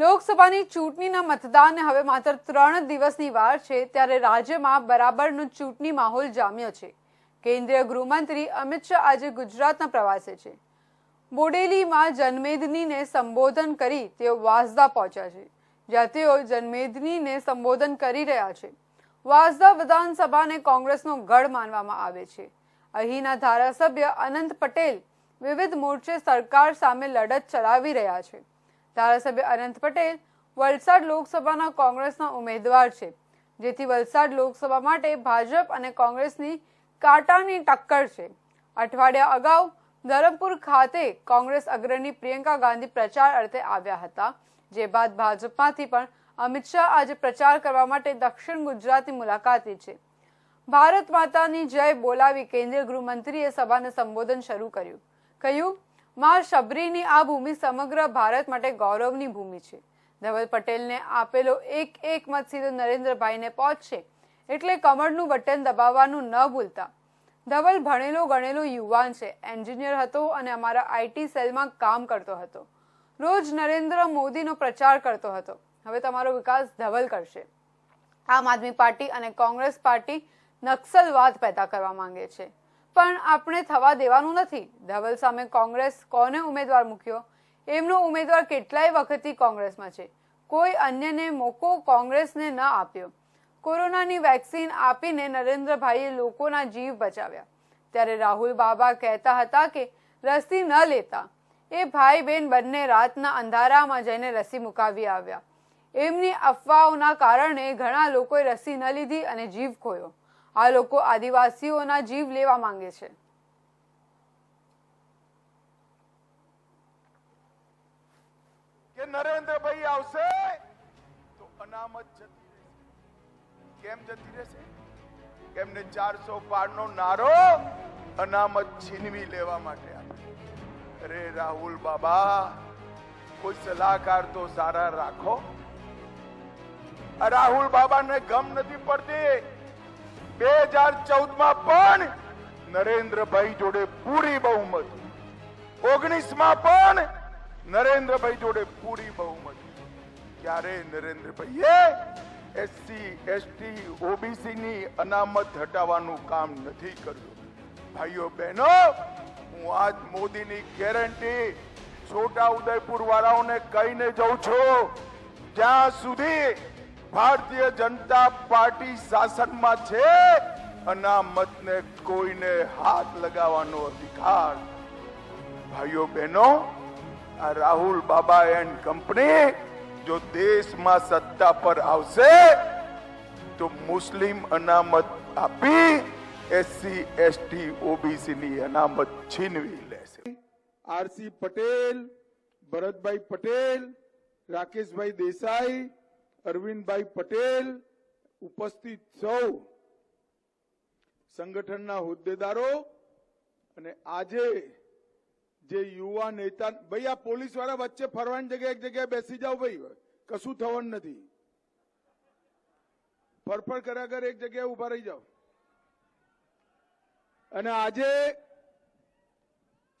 લોકસભાની ચૂંટણીના મતદાનને હવે માત્ર ત્રણ દિવસની વાર છે, ત્યારે રાજ્યમાં બરાબરનો ચૂંટણી માહોલ જામ્યો છે. કેન્દ્રીય ગૃહમંત્રી અમિત શાહ આજે ગુજરાતના પ્રવાસે છે. બોડેલીમાં જનમેદનીને સંબોધન કરી તેઓ વાંસદા પહોંચ્યા છે, જ્યાં તેઓ જનમેદનીને સંબોધન કરી રહ્યા છે. વાંસદા વિધાનસભાને કોંગ્રેસનો ગઢ માનવામાં આવે છે. અહીંના ધારાસભ્ય અનંત પટેલ વિવિધ મોરચે સરકાર સામે લડત ચલાવી રહ્યા છે. ધારાસભ્ય અનંત પટેલ વલસાડ લોકસભાના કોંગ્રેસના ઉમેદવાર છે. જેથી વલસાડ લોકસભા માટે ભાજપ અને કોંગ્રેસની કાંટાની ટક્કર છે. અઠવાડિયા અગાઉ ધરમપુર ખાતે કોંગ્રેસ અગ્રણી પ્રિયંકા ગાંધી પ્રચાર અર્થે આવ્યા હતા. જે બાદ ભાજપમાંથી પણ અમિત શાહ આજે પ્રચાર કરવા માટે દક્ષિણ ગુજરાતની મુલાકાતે છે. ભારત માતાની જય બોલાવી કેન્દ્રીય ગૃહમંત્રીએ સભાને સંબોધન શરૂ કર્યું. કહ્યું માં શબરીની આ ભૂમિ સમગ્ર ભારત માટે ગૌરવની ભૂમિ છે. ધવલ પટેલને આપેલો એક એક મત સીધો નરેન્દ્રભાઈને પહોંચશે એટલે કમળનું બટન દબાવવાનું ન ભૂલતા. ધવલ ભણેલો ગણેલો યુવાન છે, એન્જિનિયર હતો અને અમારા આઈટી સેલમાં કામ કરતો હતો. રોજ નરેન્દ્ર મોદીનો પ્રચાર કરતો હતો. હવે તમારો વિકાસ ધવલ કરશે. આમ આદમી પાર્ટી અને કોંગ્રેસ પાર્ટી નક્સલવાદ પેદા કરવા માંગે છે. પણ આપણે થવા દેવાનું નથી. ધવલ સામે કોંગ્રેસ કોને ઉમેદવાર મૂક્યો? એમનો ઉમેદવાર કેટલાય વખતથી કોંગ્રેસમાં છે. કોઈ અન્યને મોકો કોંગ્રેસને ન આપ્યો. કોરોનાની વેક્સિન આપીને નરેન્દ્રભાઈએ લોકોના જીવ બચાવ્યા. ત્યારે રાહુલ બાબા કહેતા હતા કે રસી ન લેતા. એ ભાઈ બહેન બંને રાતના અંધારામાં જઈને રસી મુકાવી આવ્યા. એમની અફવાઓના કારણે ઘણા લોકોએ રસી ન લીધી અને જીવ ખોયો. આ લોકો આદિવાસીઓના જીવ લેવા માંગે છે. કે નરેન્દ્રભાઈ આવશે તો અનામત જતી રહેશે. કેમ જતી રહેશે? એમને ચારસો પાર નો નારો અનામત છીનવી લેવા માટે અરે રાહુલ બાબા, કોઈ સલાહકાર તો સારા રાખો. રાહુલ રાહુલ બાબાને ગમ નથી પડતી. બે હજાર ચૌદમાં પણ નરેન્દ્રભાઈ જોડે પૂરી બહુમત. ઓગણીસમાં પણ નરેન્દ્રભાઈ જોડે પૂરી બહુમત. ક્યારે નરેન્દ્રભાઈએ એસસી એસટી ઓબીસી ની અનામત હટાવવાનું કામ નથી કર્યું? ભાઈઓ, બહેનો, હું આજ મોદીની ગેરંટી છોટા ઉદયપુર વાળાઓને કહીને જઉં છું, જ્યાં સુધી ભારતીય જનતા પાર્ટી શાસનમાં છે અનામતને કોઈને હાથ લગાવવાનો અધિકાર. ભાઈઓ બહેનો, આ રાહુલ બાબા એન્ડ કંપની જો દેશમાં સત્તા પર આવશે, તો મુસ્લિમ અનામત આપી એસસી, એસટી ઓબીસી ની અનામત છીનવી લેશે. આરસી પટેલ, ભરતભાઈ પટેલ, રાકેશભાઈ દેસાઈ અરવિંદભાઈ પટેલ ઉપસ્થિત સૌ સંગઠનના હોદ્દેદારો અને આજે જે યુવા નેતા, ભાઈ આ પોલીસવાળા વચ્ચે ફરવાની જગ્યાએ એક જગ્યાએ બેસી જાઓ ભાઈ, કશું થવાનું નથી. ફરફર કર્યા કર એક જગ્યાએ ઊભા રહી જાઓ. અને આજે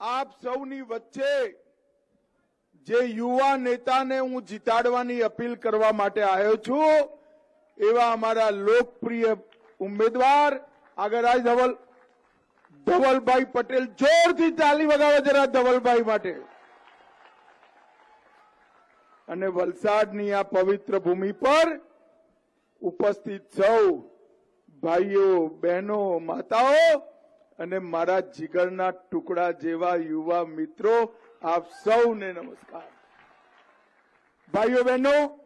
આપ સૌની વચ્ચે જે યુવા નેતાને હું જીતાડવાની અપીલ કરવા માટે આવ્યો છું, એવા અમારા લોકપ્રિય ઉમેદવાર આગળ ધવલ, ધવલભાઈ પટેલ જોરથી તાલી વગાવે જરા ધવલભાઈ માટે. અને વલસાડની આ પવિત્ર ભૂમિ પર ઉપસ્થિત સૌ ભાઈઓ, બહેનો, માતાઓ અને મારા જીગરના ટુકડા જેવા યુવા મિત્રો આપ સૌને નમસ્કાર ભાઈઓ બહેનો